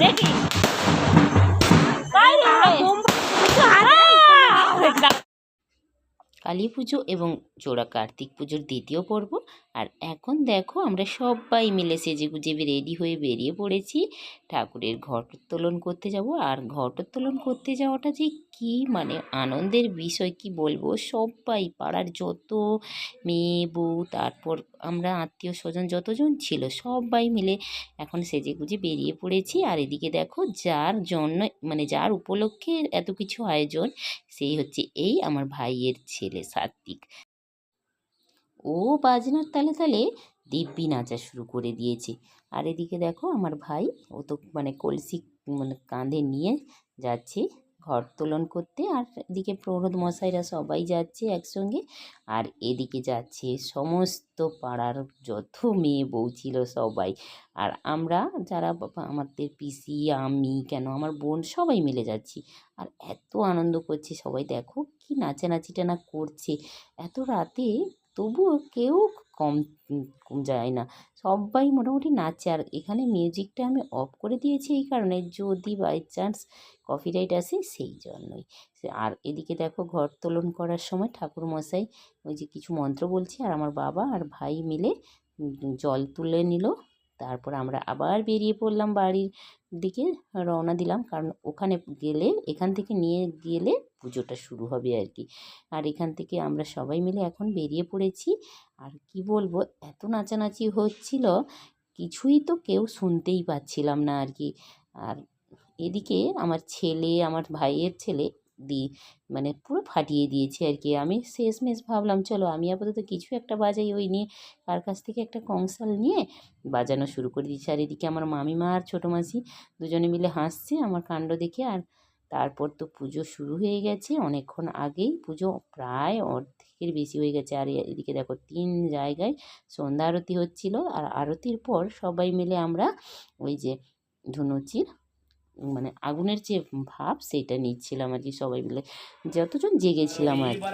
দেখি কালী পুজো এবং জোড়া কার্তিক পুজোর দ্বিতীয় পর্ব। আর এখন দেখো আমরা সবাই মিলে সেজে গুজে রেডি হয়ে বেরিয়ে পড়েছি। ঠাকুরের ঘটোত্তোলন করতে যাব। আর ঘটোত্তোলন করতে যাওয়াটা যে কি মানে আনন্দের বিষয় কি বলব? সবাই পাড়ার যত মেয়ে, বউ, তারপর আমরা আত্মীয় স্বজন যতজন ছিল সবাই মিলে এখন সেজে গুজে বেরিয়ে পড়েছি। আর এদিকে দেখো যার জন্য মানে যার উপলক্ষে এত কিছু আয়োজন, সেই হচ্ছে এই আমার ভাইয়ের ছেলে। সাত্বিক ও বাজনার তালে তালে দিব্যি নাচা শুরু করে দিয়েছে। আর এদিকে দেখো আমার ভাই, ও তো মানে কলসি মানে কাঁধে নিয়ে যাচ্ছে। ঘর তোলন করতে, আর এদিকে প্রৌঢ় মশাইরা সবাই যাচ্ছে একসঙ্গে, আর এদিকে যাচ্ছে সমস্ত পাড়ার যত মেয়ে বউ ছিল সবাই। আর আমরা যারা আমাদের পিসি, আমি, কেন, আমার বোন সবাই মিলে যাচ্ছি। আর এত আনন্দ করছে সবাই। দেখো কি নাচানাচিটা না করছে। এত রাতে তবুও কেউ কম যায় না। সবাই মোটামুটি নাচে। আর এখানে মিউজিকটা আমি অফ করে দিয়েছি এই কারণে। যদি বাই চান্স কপিরাইট আসে, সেই জন্যই। আর এদিকে দেখো ঘর তোলন করার সময় ঠাকুর মশাই ওই যে কিছু মন্ত্র বলছি, আর আমার বাবা আর ভাই মিলে জল তুলে নিল। তারপর আমরা আবার বেরিয়ে পড়লাম বাড়ির দিকে, রওনা দিলাম। কারণ ওখানে গেলে, এখান থেকে নিয়ে গেলে পুজোটা শুরু হবে আর কি আর এখান থেকে আমরা সবাই মিলে এখন বেরিয়ে পড়েছি। আর কি বলব, এত নাচানাচি হচ্ছিল, কিছুই তো কেউ শুনতেই পাচ্ছিলাম না আর কি আর এদিকে আমার ছেলে, আমার ভাইয়ের ছেলে দি মানে পুরো ফাটিয়ে দিয়েছে আর কি আমি শেষমেশ ভাবলাম, চলো, আমি আপাতত কিছু একটা বাজাই ওই নিয়ে। কার কাছ থেকে একটা কংসাল নিয়ে বাজানো শুরু করে দিয়েছি আর এদিকে আমার মামিমা আর ছোটো মাসি দুজনে মিলে হাসছে আমার কাণ্ড দেখে। আর তারপর তো পুজো শুরু হয়ে গেছে। অনেকক্ষণ আগেই পুজো প্রায় অর্ধেকের বেশি হয়ে গেছে। আর এদিকে দেখো তিন জায়গায় সন্ধ্যা আরতি হচ্ছিল। আর আরতির পর সবাই মিলে আমরা ওই যে ধুনুচির মানে আগুনের যে ভাব সেটা নিচ্ছিলাম আর কি সবাই মিলে। যতজন জেগেছিলাম আর কি।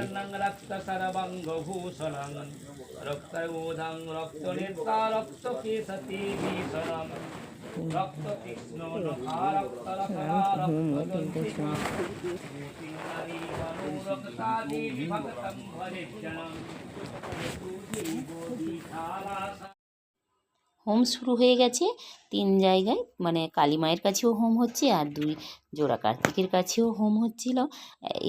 হোম শুরু হয়ে গেছে। তিন জায়গায় মানে কালী মায়ের কাছেও হোম হচ্ছে আর দুই জোড়া কার্তিকের কাছেও হোম হচ্ছিল।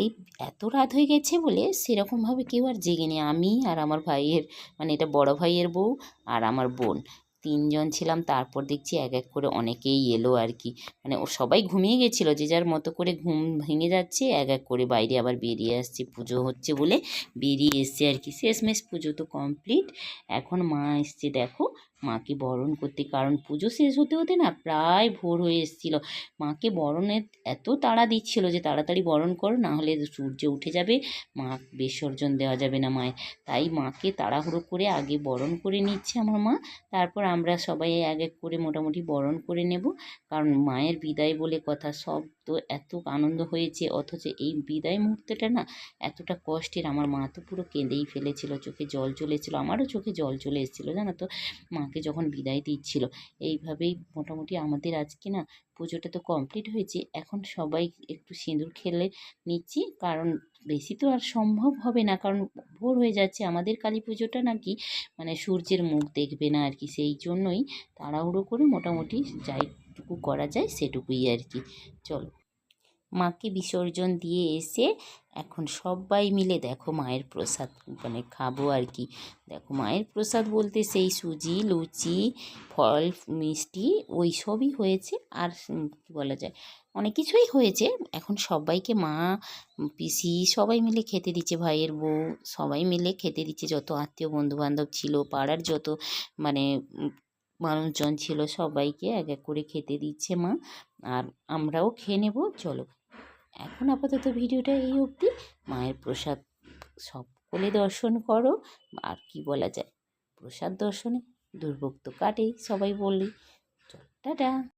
এই এত রাত হয়ে গেছে বলে সেরকমভাবে কেউ আর জেগে নেই। আমি আর আমার ভাইয়ের মানে এটা বড় ভাইয়ের বউ আর আমার বোন। তিনজন ছিলাম, তারপর দেখছি এক এক করে অনেকেই এলো আর কি মানে ও সবাই ঘুমিয়ে গেছিল, যে যার মতো করে ঘুম ভেঙে যাচ্ছে, এক এক করে বাইরে আবার বেরিয়ে আসছে, পুজো হচ্ছে বলে বেরিয়ে এসছে আর কি শেষমেশ পুজো তো কমপ্লিট এখন মা এসছে দেখো মাকে বরণ করতে, কারণ পুজো শেষ হতে হতে না প্রায় ভোর হয়ে এসেছিল। মাকে বরণের এত তাড়া দিচ্ছিল যে তাড়াতাড়ি বরণ করো, না হলে সূর্য উঠে যাবে, মা বিসর্জন দেওয়া যাবে না মায়ের। তাই মাকে তাড়াহুড়ো করে আগে বরণ করে নিচ্ছে আমার মা, তারপর আমরা সবাই এক এক করে মোটামুটি বরণ করে নেব। কারণ মায়ের বিদায় বলে কথা, সব তো এত আনন্দ হয়েছে, অথচ এই বিদায় মুহূর্তটা না এতটা কষ্টের। আমার মা তো পুরো কেঁদেই ফেলেছিল, চোখে জল চলেছিল, আমারও চোখে জল চলে এসেছিল, জানো তো। মাকে যখন বিদায় দিচ্ছিল, এইভাবেই মোটামুটি আমাদের আজকে না পুজোটা তো কমপ্লিট হয়েছে। এখন সবাই একটু সিঁদুর খেলে নিচ্ছি, কারণ বেশি তো আর সম্ভব হবে না, কারণ ভোর হয়ে যাচ্ছে। আমাদের কালী পুজোটা নাকি মানে সূর্যের মুখ দেখবে না আর কি, সেই জন্যই তাড়াহুড়ো করে মোটামুটি যাইটুকু করা যায় সেটুকুই আর কি। চলো। মাকে বিসর্জন দিয়ে এসে এখন সবাই মিলে দেখো মায়ের প্রসাদ মানে খাব আর কি। দেখো মায়ের প্রসাদ বলতে সেই সুজি, লুচি, ফল, মিষ্টি ওই সবই হয়েছে আর কী বলা যায়, অনেক কিছুই হয়েছে। এখন সবাইকে মা, পিসি সবাই মিলে খেতে দিচ্ছে, ভাইয়ের বউ সবাই মিলে খেতে দিচ্ছে। যত আত্মীয় বন্ধুবান্ধব ছিল, পাড়ার যত মানে মানুষজন ছিল সবাইকে এক এক করে খেতে দিচ্ছে মা। আর আমরাও খেয়ে নেব, চলো। এখন আপাতত ভিডিওটা এই অবধি। মায়ের প্রসাদ সকলে দর্শন করো, আর কি বলা যায়? প্রসাদ দর্শনে দুর্ভোগ তো কাটেই, সবাই বললেই। চল, টাটা।